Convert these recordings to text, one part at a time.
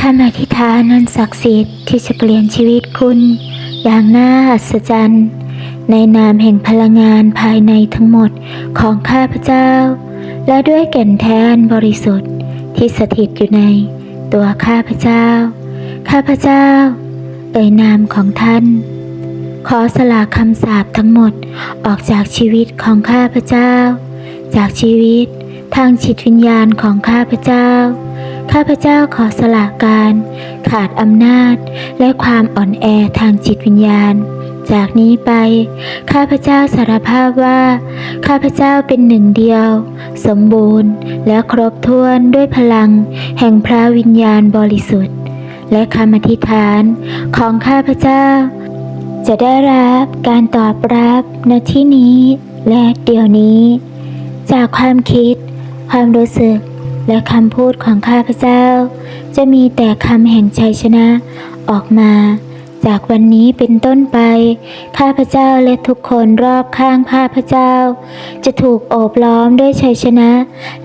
คำอธิษฐานนันศักดิ์สิทธิ์ที่จะเปลี่ยนชีวิตคุณ อย่างน่าอัศจรรย์ ในนามแห่งพลังงานภายในทั้งหมดของข้าพเจ้า และด้วยแก่นแท้นบริสุทธิ์ที่สถิตอยู่ในตัวข้าพเจ้า ข้าพเจ้า เอ่ยนามของท่าน ขอสละคำสาปทั้งหมดออกจากชีวิตของข้าพเจ้า จากชีวิตทางจิตวิญญาณของข้าพเจ้า ข้าพเจ้าขอสละการ ขาดอำนาจ และความอ่อนแอทางจิตวิญญาณ จากนี้ไป ข้าพเจ้าสารภาพว่า ข้าพเจ้าเป็นหนึ่งเดียว สมบูรณ์ และครบถ้วนด้วยพลัง แห่งพระวิญญาณบริสุทธิ์ และคำอธิษฐานของข้าพเจ้า จะได้รับการตอบรับในที่นี้และเดี๋ยวนี้ จากความคิด ความรู้สึก และคำพูดของข้าพเจ้า จะมีแต่คำแห่งชัยชนะออกมา จากวันนี้เป็นต้นไป ข้าพเจ้าและทุกคนรอบข้างข้าพเจ้า จะถูกโอบล้อมด้วยชัยชนะ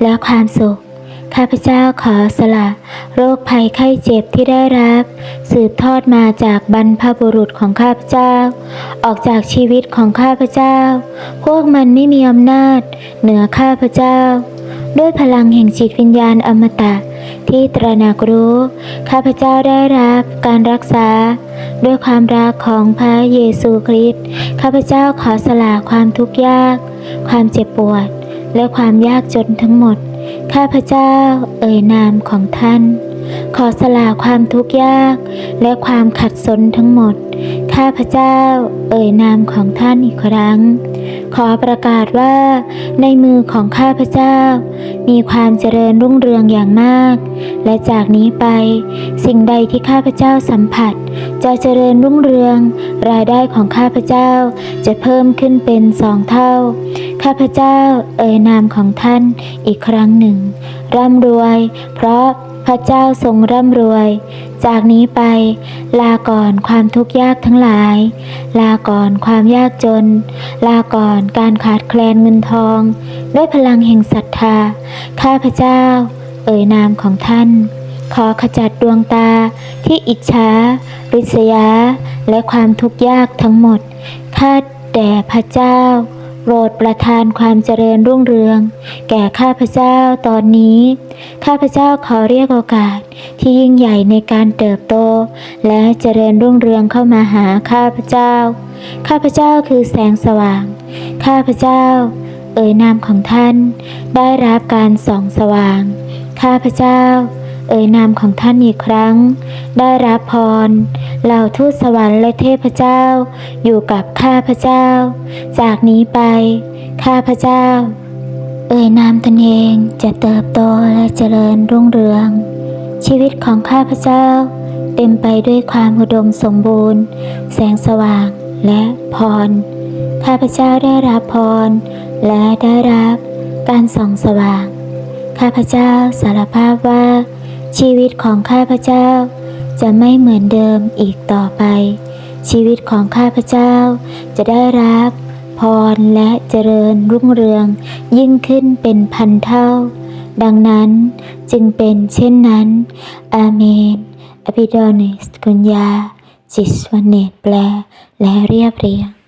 และความสุขข้าพเจ้าขอสละ โรคภัยไข้เจ็บที่ได้รับ สืบทอดมาจากบรรพบุรุษของข้าพเจ้า ออกจากชีวิตของข้าพเจ้า พวกมันไม่มีอำนาจ เหนือข้าพเจ้า ด้วยพลังแห่งจิตวิญญาณอมตะ ที่ตระหนักรู้ ข้าพเจ้าได้รับการรักษา ด้วยความรักของพระเยซูคริสต์ข้าพเจ้าขอสละความทุกข์ยาก ความเจ็บปวด และความยากจนทั้งหมด ข้าพเจ้าเอ่ยนามของท่าน ขอสละความทุกข์ยาก และความขัดสนทั้งหมด ข้าพเจ้าเอ่ยนามของท่านอีกครั้ง ขอประกาศว่า ในมือของข้าพเจ้า มีความเจริญรุ่งเรืองอย่างมาก และจากนี้ไป สิ่งใดที่ข้าพเจ้าสัมผัส จะเจริญรุ่งเรือง รายได้ของข้าพเจ้าจะเพิ่มขึ้นเป็นสองเท่า ข้าพเจ้าเอ่ยนามของท่านอีกครั้งหนึ่ง ร่ำรวย เพราะ พระเจ้าทรงร่ำรวย จากนี้ไป ลาก่อนความทุกข์ยากทั้งหลาย ลาก่อนความยากจน ลาก่อนการขาดแคลนเงินทอง ด้วยพลังแห่งศรัทธา ข้าพระเจ้า เอ่ยนามของท่าน ขอขจัดดวงตาที่อิจฉาริษยา และความทุกข์ยากทั้งหมด ข้าแด่พระเจ้า โปรดประทานความเจริญรุ่งเรือง แก่ข้าพเจ้าตอนนี้ ข้าพเจ้าขอเรียกโอกาสที่ยิ่งใหญ่ในการเติบโต และเจริญรุ่งเรืองเข้ามาหาข้าพเจ้า ข้าพเจ้าคือแสงสว่าง ข้าพเจ้า เอ่ยนามของท่าน ได้รับการส่องสว่าง ข้าพเจ้า เอ่ยนามของท่านอีกครั้ง ได้รับพรเหล่าทูตสวรรค์และเทพเจ้า อยู่กับข้าพเจ้า จากนี้ไป ข้าพเจ้า เอ่ยนามตนเองจะเติบโตและเจริญรุ่งเรือง ชีวิตของข้าพเจ้า เต็มไปด้วยความอุดมสมบูรณ์ แสงสว่างและพร ข้าพเจ้าได้รับพร และได้รับการส่องสว่าง ข้าพเจ้าสารภาพว่า ชีวิตของข้าพเจ้า จะไม่เหมือนเดิมอีกต่อไป ชีวิตของข้าพเจ้า จะได้รับพรและเจริญรุ่งเรืองยิ่งขึ้นเป็นพันเท่า ดังนั้นจึงเป็นเช่นนั้น อาเมนอภิดอนิสกุญญา จิตสวเนตแปลและเรียบเรียง